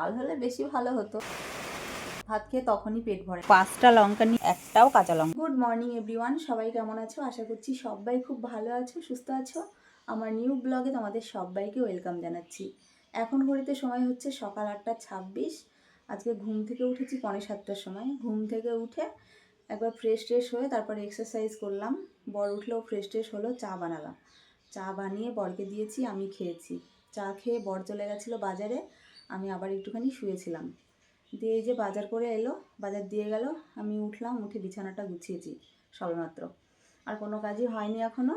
লাল হলে বেশি ভালো হতো। ভাত খেয়ে তখনই পেট ভরে। পাঁচটা লঙ্কা নিয়ে একটাও কাঁচা লঙ্কা। গুড মর্নিং এভরিওয়ান সবাই কেমন আছো? আশা করছি সবাই খুব ভালো আছো সুস্থ আছো। আমার নিউ ব্লগে তোমাদের সবাইকে ওয়েলকাম জানাচ্ছি। এখন ঘড়িতে সময় হচ্ছে সকাল আটটা ছাব্বিশ। আজকে ঘুম থেকে উঠেছি পৌনে সাতটার সময়। ঘুম থেকে উঠে একবার ফ্রেশ ট্রেশ হয়ে তারপরে এক্সারসাইজ করলাম। বর উঠলেও ফ্রেশ ট্রেশ হলো চা বানালাম। চা বানিয়ে বরকে দিয়েছি আমি খেয়েছি। চা খেয়ে বর চলে গেছিল বাজারে। আমি আবার একটুখানি শুয়েছিলাম। দিয়ে এই যে বাজার করে এলো, বাজার দিয়ে গেল, আমি উঠলাম, উঠে বিছানাটা গুছিয়েছি সবেমাত্র। আর কোনো কাজই হয়নি এখনও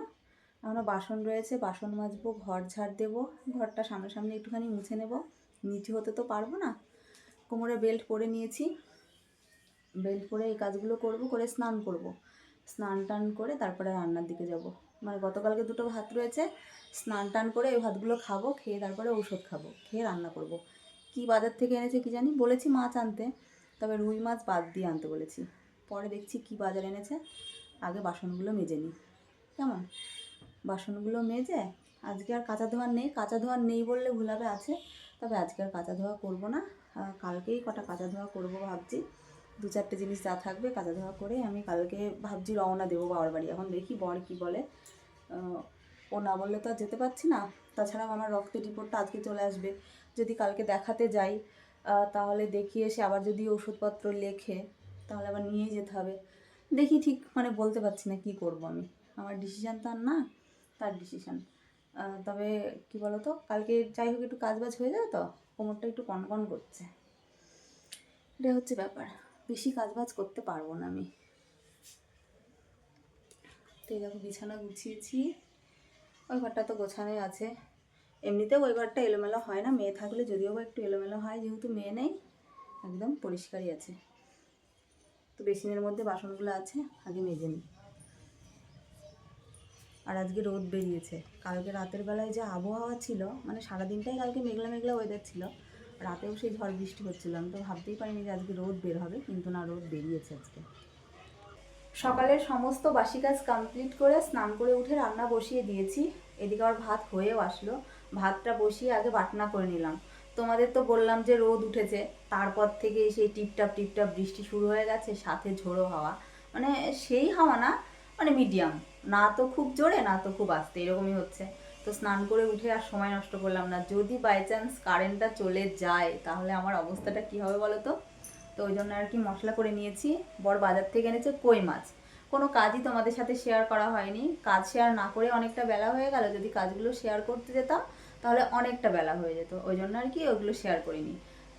এখনও বাসন রয়েছে, বাসন মাজবো, ঘর ঝাড় দেবো, ঘরটা সামনাসামনি একটুখানি মুছে নেব। নিচু হতে তো পারব না। কোমরে বেল্ট পরে নিয়েছি। বেল্ট পরে এই কাজগুলো করব, করে স্নান করব। স্নান টান করে তারপরে রান্নার দিকে যাব। মানে গতকালকে দুটো ভাত রয়েছে, স্নান টান করে এই ভাতগুলো খাব, খেয়ে তারপরে ঔষধ খাব, খেয়ে রান্না করব। কি বাজার থেকে এনেছে কি জানি, বলেছি মাছ আনতে, তবে রুই মাছ বাদ দিয়ে আনতে বলেছি। পরে দেখছি কি বাজার এনেছে, আগে বাসনগুলো মেজে নিই। কেমন? বাসনগুলো মেজে, আজকে আর কাঁচা ধোয়ার নেই, কাঁচা ধোয়ার নেই বললে ভুলাবে আছে, তবে আজকে আর কাঁচা ধোয়া করব না। কালকেই কটা কাঁচা ধোয়া করব ভাবছি। দু চারটে জিনিস যা থাকবে কাঁচা ধোয়া করে আমি কালকে ভাবছি রওনা দেবো বাবার বাড়ি। এখন দেখি বর কি বলে। ও না বললে তো আর যেতে পারছি না। তাছাড়াও আমার রক্তের রিপোর্টটা আজকে চলে আসবে। যদি কালকে দেখাতে যাই তাহলে দেখিয়ে এসে আবার যদি ওষুধপত্র লেখে, তাহলে আবার নিয়ে যেতে হবে। দেখি ঠিক মানে বলতে পারছি না কি করব আমি। আমার ডিসিশান তো আর না, তার ডিসিশান তবে কি তো কালকে যাই হোক একটু কাজ বাজ হয়ে যাবে তো, কোমরটা একটু কনকন করছে। এটা হচ্ছে ব্যাপার, বেশি কাজ বাজ করতে পারব না আমি। তো দেখো বিছানা গুছিয়েছি, ওই ঘরটা তো গোছানোই আছে। এমনিতেও ওই ঘরটা এলোমেলো হয় না, মেয়ে থাকলে যদিও বা একটু এলোমেলো হয়, যেহেতু মেয়ে নেই, একদম পরিষ্কারই আছে। তো বেসিনের মধ্যে বাসনগুলো আছে, আগে মেজে নিই। আর আজকে রোদ বেরিয়েছে। কালকে রাতের বেলায় যে আবহাওয়া ছিল মানে সারাদিনটাই কালকে মেঘলা মেঘলা ওয়েদার ছিল, রাতেও সেই ঝড় বৃষ্টি হচ্ছিল। আমি তো ভাবতেই পারিনি যে আজকে রোদ বের হবে, কিন্তু না, রোদ বেরিয়েছে আজকে। সকালের সমস্ত বাসি কাজ কমপ্লিট করে স্নান করে উঠে রান্না বসিয়ে দিয়েছি। এদিকে আবার ভাত হয়েও আসলো। ভাতটা বসিয়ে আগে বাটনা করে নিলাম। তোমাদের তো বললাম যে রোদ উঠেছে, তারপর থেকে সেই টিপটাপ টিপটাপ বৃষ্টি শুরু হয়ে গেছে, সাথে ঝোড়ো হাওয়া। মানে সেই হাওয়া না মানে মিডিয়াম না তো খুব জোরে, না তো খুব আস্তে, এরকমই হচ্ছে। তো স্নান করে উঠে আর সময় নষ্ট করলাম না। যদি বাই চান্স কারেন্টটা চলে যায়, তাহলে আমার অবস্থাটা কি হবে বলো তো? তো ওই জন্য আর কি মশলা করে নিয়েছি। বড় বাজার থেকে এনেছে কই মাছ। কোনো কাজই তোমাদের সাথে শেয়ার করা হয়নি। কাজ শেয়ার না করে অনেকটা বেলা হয়ে গেল। যদি কাজগুলো শেয়ার করতে যেতাম তাহলে অনেকটা বেলা হয়ে যেত। ওই জন্য আর কি ওগুলো শেয়ার করিনি।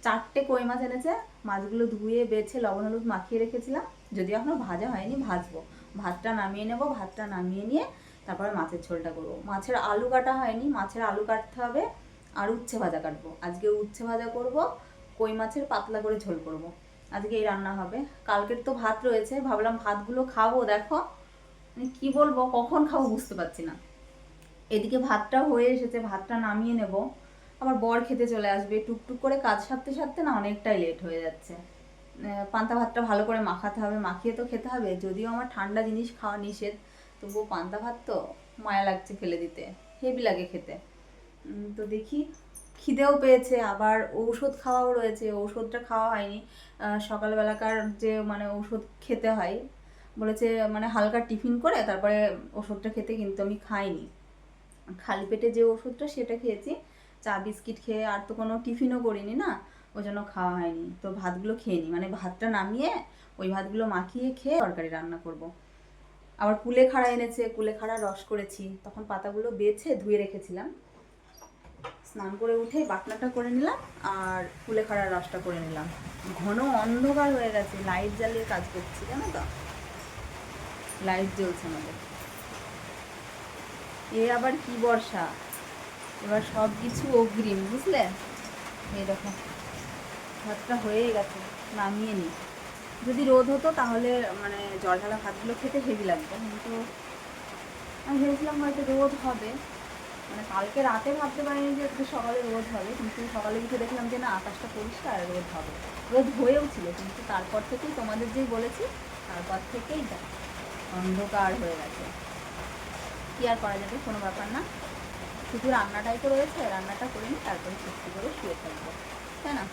চারটে কই মাছ এনেছে, মাছগুলো ধুয়ে, বেছে, লবণ, হলুদ মাখিয়ে রেখেছিলাম। যদি এখনও ভাজা হয়নি, ভাজবো। ভাতটা নামিয়ে নেব, ভাতটা নামিয়ে নিয়ে তারপরে মাছের ঝোলটা করব। মাছের আলু কাটা হয়নি, মাছের আলু কাটতে হবে আর উচ্ছে ভাজা কাটবো। আজকে উচ্ছে ভাজা করব, কই মাছের পাতলা করে ঝোল করব। আজকে এই রান্না হবে। কালকের তো ভাত রয়েছে, ভাবলাম ভাতগুলো খাব, দেখো। মানে কি বলব, কখন খাব বুঝতে পারছি না। এদিকে ভাতটা হয়ে এসেছে, ভাতটা নামিয়ে নেব। আবার বর খেতে চলে আসবে, টুকটুক করে কাজ সারতে সারতে না অনেকটাই লেট হয়ে যাচ্ছে। পান্তা ভাতটা ভালো করে মাখাতে হবে, মাখিয়ে তো খেতে হবে, যদিও আমার ঠান্ডা জিনিস খাওয়া নিষেধ, তবুও পান্তা ভাত তো মায়া লাগছে ফেলে দিতে, হেভি লাগে খেতে। তো দেখি, খিদেও পেয়েছে, আবার ঔষধ খাওয়াও রয়েছে, ঔষধটা খাওয়া হয়নি। সকালবেলাকার যে মানে ওষুধ খেতে হয়, বলেছে মানে হালকা টিফিন করে, তারপরে ওষুধটা খেতে কিন্তু আমি খাইনি। খালি পেটে যে ওষুধটা সেটা খেয়েছি, চা বিস্কিট খেয়ে আর তো কোনো টিফিনও করিনি না, ওই জন্য খাওয়া হয়নি। তো ভাতগুলো খেয়ে নিই মানে ভাতটা নামিয়ে ওই ভাতগুলো মাখিয়ে খেয়ে তরকারি রান্না করব। আবার কুলেখাড়া এনেছে কুলেখাড়া রস করেছি, তখন পাতাগুলো বেছে ধুয়ে রেখেছিলাম। স্নান করে উঠে বাটনাটা করে নিলাম আর কুলেখাড়ার রসটা করে নিলাম। ঘন অন্ধকার হয়ে গেছে, লাইট জ্বালিয়ে কাজ করছি, জানো তো? লাইট জ্বলছে আমাদের। এ আবার কি বর্ষা? এবার সব কিছু অগ্রিম, বুঝলে? দেখো ভাতটা হয়েই গেছে, নামিয়ে নি। যদি রোদ হতো তাহলে মানে জল ঢালা ভাতগুলো খেতে হেভি লাগতো। কিন্তু আমি ভেবেছিলাম হয়তো রোদ হবে। মানে কালকে রাতে ভাবতে পারিনি যে আজকে সকালে রোদ হবে। কিন্তু সকালে উঠে দেখলাম যে না, আকাশটা পরিষ্কার, রোদ হবে। রোদ হয়েও ছিল, কিন্তু তারপর থেকেই তোমাদের যেই বলেছি, তারপর থেকেই অন্ধকার হয়ে গেছে। কি আর করা যাবে, কোনো ব্যাপার না। শুধু রান্নাটাই তো রয়েছে, রান্নাটা করে নিই তারপরে সত্যি করে শুয়ে থাকব, তাই না?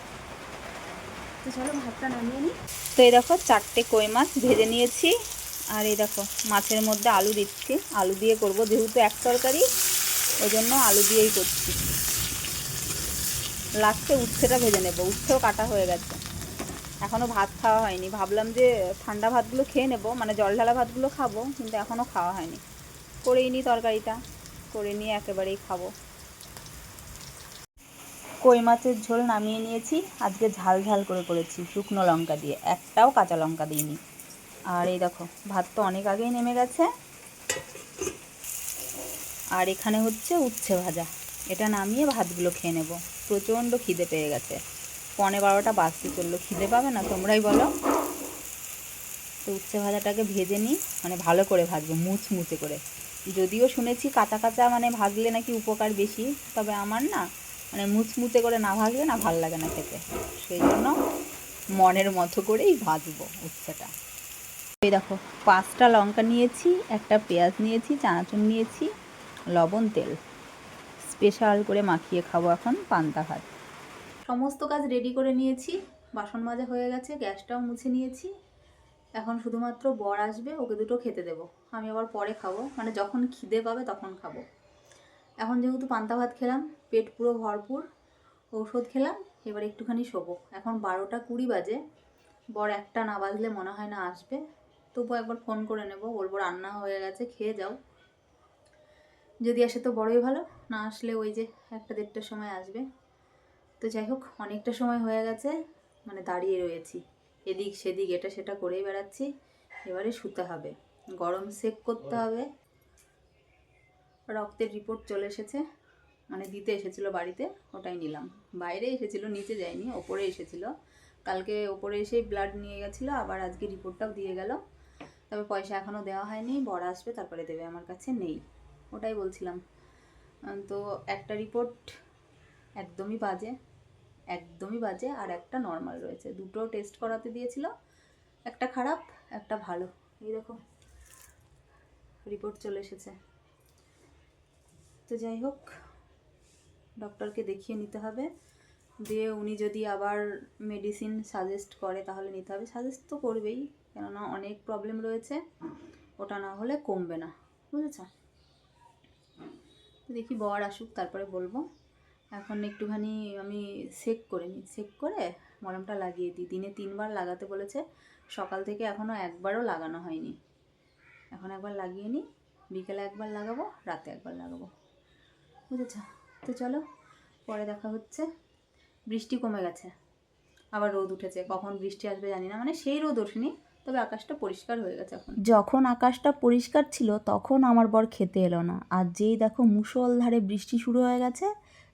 তো চলো ভাতটা নামিয়ে নিই। তো এই দেখো চারটে কই মাছ ভেজে নিয়েছি, আর এই দেখো মাছের মধ্যে আলু দিচ্ছি। আলু দিয়ে করব যেহেতু এক তরকারি, ওই জন্য আলু দিয়েই করছি। লাস্টে উচ্ছেটা ভেজে নেব, উচ্ছেও কাটা হয়ে গেছে। এখনও ভাত খাওয়া হয়নি, ভাবলাম যে ঠান্ডা ভাতগুলো খেয়ে নেব মানে জল ঢালা ভাতগুলো খাব, কিন্তু এখনও খাওয়া হয়নি। করেই নিই তরকারিটা, করে নিয়ে একেবারেই খাব। কই মাছের ঝোল নামিয়ে নিয়েছি, আজকে ঝাল ঝাল করে করেছি, শুকনো লঙ্কা দিয়ে, একটাও কাঁচা লঙ্কা দিইনি। আর এই দেখো, ভাত তো অনেক আগেই নেমে গেছে। আর এখানে হচ্ছে উচ্ছে ভাজা, এটা নামিয়ে ভাতগুলো খেয়ে নেব। প্রচণ্ড খিদে পেয়ে গেছে। পনে বারোটা বাজতে চলল, খিদে পাবে না তোমরাই বলো? তো উচ্ছে ভাজাটাকে ভেজে নিই মানে ভালো করে ভাজবো, মুচমুচে করে। যদিও শুনেছি কাঁচা কাঁচা মানে ভাজলে নাকি উপকার বেশি, তবে আমার না মানে মুচমুচে করে না ভাজলে না ভালো লাগে না খেতে। সেই জন্য মনের মতো করেই ভাজবো উচ্ছেটা। এই দেখো, পাঁচটা লঙ্কা নিয়েছি, একটা পেঁয়াজ নিয়েছি, চানাচুর নিয়েছি, লবণ, তেল। স্পেশাল করে মাখিয়ে খাব এখন পান্তা ভাত। সমস্ত কাজ রেডি করে নিয়েছি, বাসন মাজা হয়ে গেছে, গ্যাসটাও মুছে নিয়েছি। এখন শুধুমাত্র বর আসবে, ওকে দুটো খেতে দেবো। আমি আবার পরে খাব। মানে যখন খিদে পাবে তখন খাব। এখন যেহেতু পান্তা ভাত খেলাম, পেট পুরো ভরপুর, ঔষধ খেলাম, এবার একটুখানি শোবো। এখন বারোটা কুড়ি বাজে, বর একটা না বাজলে মনে হয় না আসবে। তবুও একবার ফোন করে নেব, বলব রান্না হয়ে গেছে, খেয়ে যাও। যদি আসে তো বড়ই ভালো, না আসলে ওই যে একটা দেড়টার সময় আসবে। তো যাই হোক, অনেকটা সময় হয়ে গেছে মানে দাঁড়িয়ে রয়েছি। এদিক সেদিক, এটা সেটা করেই বেড়াচ্ছি, এবারে শুতে হবে। গরম সেক করতে হবে। রক্তের রিপোর্ট চলে এসেছে। মানে দিতে এসেছিল বাড়িতে, ওটাই নিলাম। বাইরে এসেছিল, নিচে যায়নি, ওপরে এসেছিল। কালকে ওপরে এসে ব্লাড নিয়ে গেছিল, আবার আজকে রিপোর্টটাও দিয়ে গেল। তবে পয়সা এখনও দেওয়া হয়নি বড় আসবে, তারপরে দেবে, আমার কাছে নেই। ওটাই বলছিলাম। তো একটা রিপোর্ট একদমই বাজে একদমই বাজে, আর একটা নর্মাল রয়েছে। দুটো টেস্ট করাতে দিয়েছিল, একটা খারাপ, একটা ভালো। এই দেখো। রিপোর্ট চলে এসেছে। তো যাই হোক ডক্টরকে দেখিয়ে নিতে হবে। দিয়ে উনি যদি আবার মেডিসিন সাজেস্ট করে, তাহলে নিতে হবে। সাজেস্ট তো করবেই, কেননা অনেক প্রবলেম রয়েছে। ওটা না হলে কমবে না, বুঝেছ? দেখি বর আসুক, তারপরে বলব। এখন একটুখানি আমি সেক করে নিই। সেক করে মলমটা লাগিয়ে দিই। দিনে তিনবার লাগাতে বলেছে। সকাল থেকে এখনও একবারও লাগানো হয়নি। এখন একবার লাগিয়ে নিই। বিকেলে একবার লাগাবো, রাতে একবার লাগাবো। বুঝেছ? তো চলো, পরে দেখা হচ্ছে। বৃষ্টি কমে গেছে। আবার রোদ উঠেছে। কখন বৃষ্টি আসবে জানি না। মানে সেই রোদ ওঠেনি, তবে আকাশটা পরিষ্কার হয়ে গেছে এখন। যখন আকাশটা পরিষ্কার ছিল, তখন আমার বর খেতে এলো না। আর যেই দেখো মুষলধারে বৃষ্টি শুরু হয়ে গেছে,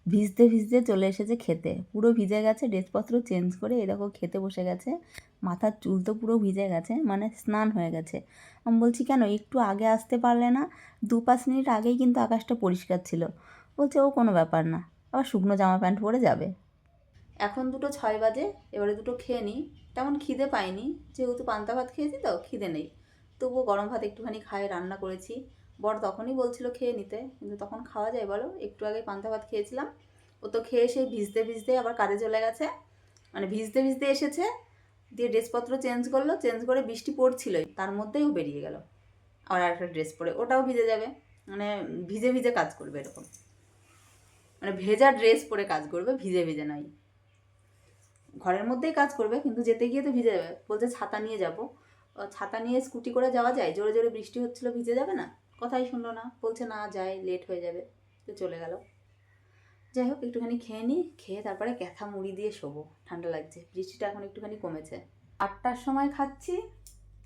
ভিজতে ভিজতে চলে এসেছে খেতে। পুরো ভিজে গেছে, ড্রেসপত্র চেঞ্জ করে, এই দেখো খেতে বসে গেছে। মাথার চুল তো পুরো ভিজে গেছে মানে স্নান হয়ে গেছে। আমি বলছি, কেন? একটু আগে আসতে পারলে না? দু পাঁচ মিনিট আগেই কিন্তু আকাশটা পরিষ্কার ছিল। বলছে, ও কোনো ব্যাপার না, আবার শুকনো জামা প্যান্ট পরে যাবে। এখন দুটো ছয় বাজে, এবারে দুটো খেয়ে নিই। তেমন খিদে পাইনি, যেহেতু পান্তা ভাত খেয়েছি তো, খিদে নেই। তবুও গরম ভাত একটুখানি খাই রান্না করেছি। বর তখনই বলছিল খেয়ে নিতে, কিন্তু তখন খাওয়া যায়, বলো? একটু আগে পান্তা ভাত খেয়েছিলাম। ও তো খেয়ে সেই ভিজতে ভিজতে আবার কাজে চলে গেছে। মানে ভিজতে ভিজতে এসেছে দিয়ে ড্রেসপত্র চেঞ্জ করল, চেঞ্জ করে বৃষ্টি পড়ছিলই, তার মধ্যেই ও বেরিয়ে গেল। আর একটা ড্রেস পরে, ওটাও ভিজে যাবে। মানে ভিজে ভিজে কাজ করবে এরকম। মানে ভেজা ড্রেস পরে কাজ করবে, ভিজে ভিজে নয়। ঘরের মধ্যেই কাজ করবে, কিন্তু যেতে গিয়ে তো ভিজে যাবে। বলছে, ছাতা নিয়ে যাব। ছাতা নিয়ে স্কুটি করে যাওয়া যায়? জোরে জোরে বৃষ্টি হচ্ছিল, ভিজে যাবে না? কথাই শুনলো না। বলছে, না, যায় লেট হয়ে যাবে। তো চলে গেল। যাই হোক একটুখানি খেয়ে নিই, খেয়ে তারপরে ক্যাথা মুড়ি দিয়ে শোবো। ঠান্ডা লাগছে, বৃষ্টিটা এখন একটুখানি কমেছে। আটটার সময় খাচ্ছি,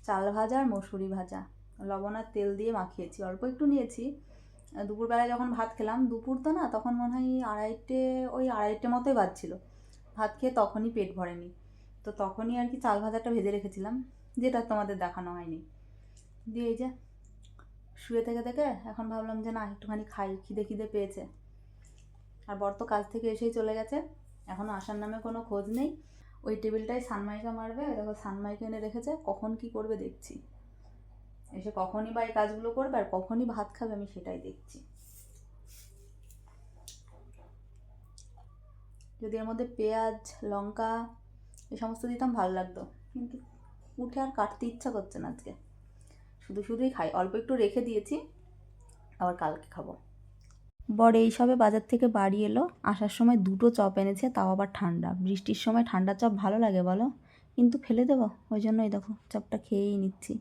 চাল ভাজা আর মসুরি ভাজা। লবণ আর তেল দিয়ে মাখিয়েছি, অল্প একটু নিয়েছি। দুপুরবেলায় যখন ভাত খেলাম, দুপুর তো না, তখন মনে হয় আড়াইটে, ওই আড়াইটে মতোই বাজছিল ভাত খেয়ে তখনই পেট ভরেনি। তো তখনই আর কি চাল ভাজাটা ভেজে রেখেছিলাম, যেটা তোমাদের দেখানো হয়নি। দিয়ে এই যে, শুয়ে থেকে থেকে এখন ভাবলাম যে না, একটুখানি খাই, খিদে খিদে পেয়েছে। আর বর তো কাজ থেকে এসেই চলে গেছে। এখনও আসার নামে কোনো খোঁজ নেই। ওই টেবিলটাই সানমাইকা মারবে। দেখো সানমাইকা এনে রেখেছে। কখন কি করবে দেখছি। এসে কখনই বা এই কাজগুলো করবে আর কখনই ভাত খাবে, আমি সেটাই দেখছি। যদি এর মধ্যে পেঁয়াজ, লঙ্কা এই সমস্ত দিতাম ভালো লাগতো। কিন্তু উঠে আর কাটতে ইচ্ছা করছে না আজকে। শুধু শুধুই খাই। অল্প একটু রেখে দিয়েছি। আবার কালকে খাব। বর এই সবে বাজার থেকে বাড়ি এলো, আসার সময় দুটো চপ এনেছে, তাও আবার ঠান্ডা। বৃষ্টির সময় ঠান্ডা চপ ভালো লাগে বলো, কিন্তু ফেলে দেবো? ওই জন্যই দেখো, চপটা খেয়েই নিচ্ছি।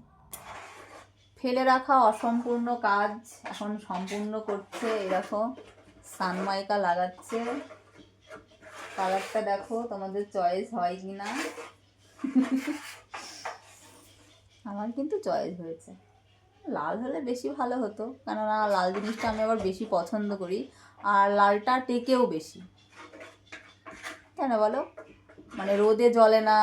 ফেলে রাখা অসম্পূর্ণ কাজ এখন সম্পূর্ণ করছে দেখো, সানমাইকা লাগাচ্ছে। কালারটা দেখো, তোমাদের চয়েস হয় কি না আমার কিন্তু চয়েস হয়েছে। লাল হলে বেশি ভালো হতো। কেননা লাল জিনিসটা আমি আবার বেশি পছন্দ করি, আর লালটা টেকেও বেশি। কেন বলো? মানে রোদে জ্বলে না,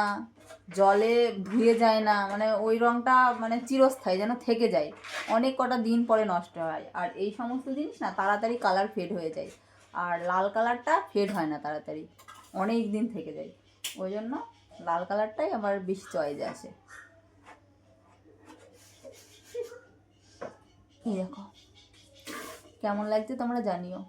জলে ধুয়ে যায় না মানে ওই রঙটা মানে চিরস্থায়ী যেন থেকে যায়। অনেক কটা দিন পরে নষ্ট হয়, আর এই সমস্ত জিনিস না তাড়াতাড়ি কালার ফেড হয়ে যায়। আর লাল কালারটা ফেড হয় না তাড়াতাড়ি, অনেক দিন থেকে যায়। ওই জন্য লাল কালারটাই আমার বেশি চয়েজে আসে। এই দেখো। কেমন লাগছে তোমরা জানিও।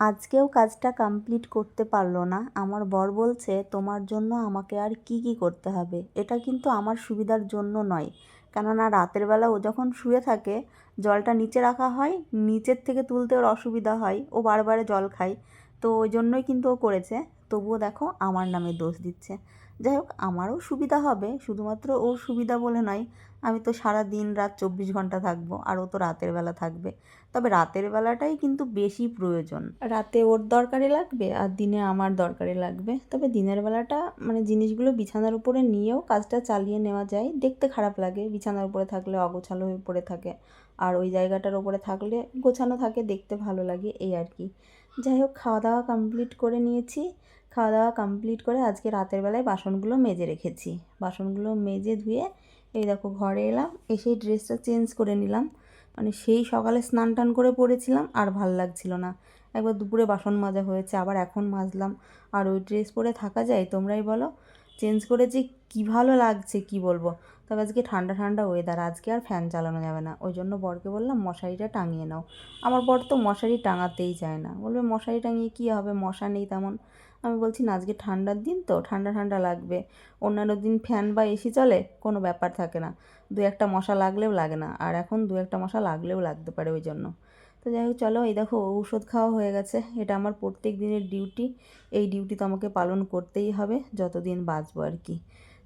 আজকেও কাজটা কমপ্লিট করতে পারল না। আমার বর বলছে, তোমার জন্য আমাকে আর কি কি করতে হবে? এটা কিন্তু আমার সুবিধার জন্য নয়। কেননা রাতের বেলা ও যখন শুয়ে থাকে, জলটা নিচে রাখা হয়, নিচের থেকে তুলতে ওর অসুবিধা হয়, ও বারবারে জল খায়। তো ওই জন্যই কিন্তু ও করেছে। তবুও দেখো, আমার নামে দোষ দিচ্ছে। যাই হোক, আমারও সুবিধা হবে। শুধুমাত্র ওর সুবিধা বলে নয়, আমি তো সারা দিন রাত চব্বিশ ঘণ্টা থাকব, আর ও তো রাতের বেলা থাকবে। তবে রাতের বেলাটাই কিন্তু বেশি প্রয়োজন। রাতে ওর দরকারে লাগবে, আর দিনে আমার দরকারে লাগবে। তবে দিনের বেলাটা মানে জিনিসগুলো বিছানার উপরে নিয়েও কাজটা চালিয়ে নেওয়া যায়। দেখতে খারাপ লাগে, বিছানার উপরে থাকলে অগোছালো হয়ে পড়ে থাকে, আর ওই জায়গাটার উপরে থাকলে গোছানো থাকে, দেখতে ভালো লাগে, এই আর কি। যাই হোক, খাওয়া দাওয়া কমপ্লিট করে নিয়েছি। খাওয়া দাওয়া কমপ্লিট করে আজকে রাতের বেলায় বাসনগুলো মেজে রেখেছি। বাসনগুলো মেজে ধুয়ে এই দেখো ঘরে এলাম এসেই ড্রেসটা চেঞ্জ করে নিলাম। মানে সেই সকালে স্নান টান করে পড়েছিলাম, আর ভালো লাগছিল না। একবার দুপুরে বাসন মাজা হয়েছে, আবার এখন মাজলাম। আর ওই ড্রেস পরে থাকা যায়, তোমরাই বলো। চেঞ্জ করে যে কী ভালো লাগছে, কি বলব? তবে আজকে ঠান্ডা ঠান্ডা ওয়েদার আজকে আর ফ্যান চালানো যাবে না। ওই জন্য বরকে বললাম, মশারিটা টাঙিয়ে নাও। আমার বর তো মশারি টাঙাতেই চায় না। বলবে, মশারি টাঙিয়ে কী হবে? মশা নেই তেমন। আমি বলছি, না, আজকে ঠান্ডার দিন তো, ঠান্ডা ঠান্ডা লাগবে। অন্যান্য দিন ফ্যান বা এসি চলে, কোনো ব্যাপার থাকে না। দু একটা মশা লাগলেও লাগে না। আর এখন দু একটা মশা লাগলেও লাগতে পারে ওই জন্য। তো যাই হোক, চলো, এই দেখো, ঔষধ খাওয়া হয়ে গেছে। এটা আমার প্রত্যেক দিনের ডিউটি। এই ডিউটি তো আমাকে পালন করতেই হবে, যতদিন বাঁচবো আর কি।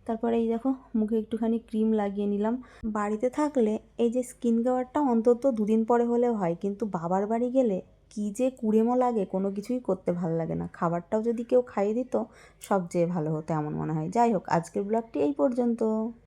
তারপরে এই দেখো, মুখে একটুখানি ক্রিম লাগিয়ে নিলাম। বাড়িতে থাকলে এই যে স্কিন কেয়ারটা অন্তত দুদিন পরে হলেও হয়, কিন্তু বাবার বাড়ি গেলে কী যে কুড়েমো লাগে, কোনো কিছুই করতে ভালো লাগে না। খাবারটাও যদি কেউ খাইয়ে দিত সবচেয়ে ভালো হতো এমন মনে হয়। যাই হোক, আজকের ব্লগটি এই পর্যন্ত।